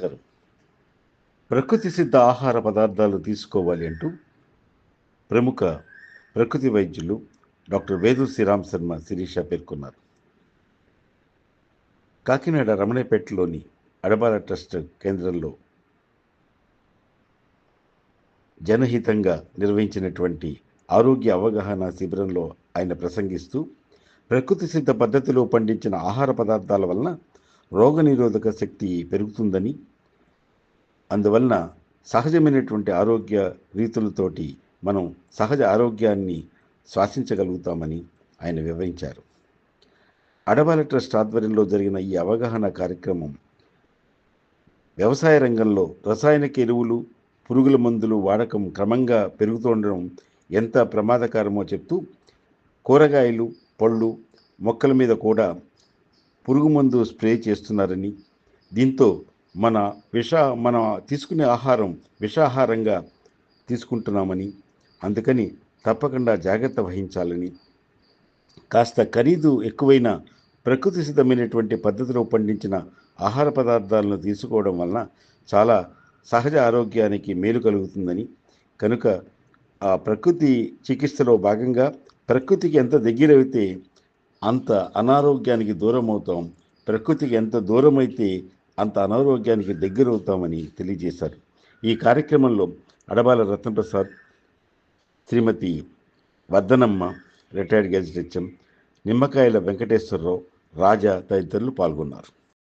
నమస్కారం. ప్రకృతి సిద్ధ ఆహార పదార్థాలు తీసుకోవాలి అంటూ ప్రముఖ ప్రకృతి వైద్యులు డాక్టర్ వేదు శ్రీరామ్ శర్మ శిరీష పేర్కొన్నారు. కాకినాడ రమణపేటలోని అడబాల ట్రస్ట్ కేంద్రంలో జనహితంగా నిర్వహించినటువంటి ఆరోగ్య అవగాహన శిబిరంలో ఆయన ప్రసంగిస్తూ ప్రకృతి సిద్ధ పద్ధతిలో పండించిన ఆహార పదార్థాల వలన రోగనిరోధక శక్తి పెరుగుతుందని అందువలన సహజమైనటువంటి ఆరోగ్య రీతులతోటి మనం సహజ ఆరోగ్యాన్ని శ్వాసించగలుగుతామని ఆయన వివరించారు. అడబాల ట్రస్ట్ ఆధ్వర్యంలో జరిగిన ఈ అవగాహన కార్యక్రమం వ్యవసాయ రంగంలో రసాయనిక ఎరువులు పురుగుల మందులు వాడకం క్రమంగా పెరుగుతుండడం ఎంత ప్రమాదకరమో చెప్తూ కూరగాయలు పళ్ళు మొక్కల మీద కూడా పురుగు మందు స్ప్రే చేస్తున్నారని. దీంతో మన విష మన తీసుకునే ఆహారం విషాహారంగా తీసుకుంటున్నామని అందుకని తప్పకుండా జాగ్రత్త వహించాలని. కాస్త ఖరీదు ఎక్కువైన ప్రకృతి సిద్ధమైనటువంటి పద్ధతిలో పండించిన ఆహార పదార్థాలను తీసుకోవడం వలన చాలా సహజ ఆరోగ్యానికి మేలు కలుగుతుందని. కనుక ఆ ప్రకృతి చికిత్సలో భాగంగా ప్రకృతికి ఎంత దగ్గరైతే అంత అనారోగ్యానికి దూరం అవుతాం ప్రకృతికి ఎంత దూరం అయితే అంత అనారోగ్యానికి దగ్గరవుతామని తెలియజేశారు. ఈ కార్యక్రమంలో అడబాల రత్నప్రసాద్ శ్రీమతి వర్ధనమ్మ రిటైర్డ్ గెజిట్ నిమ్మకాయల వెంకటేశ్వరరావు రాజా తదితరులు పాల్గొన్నారు.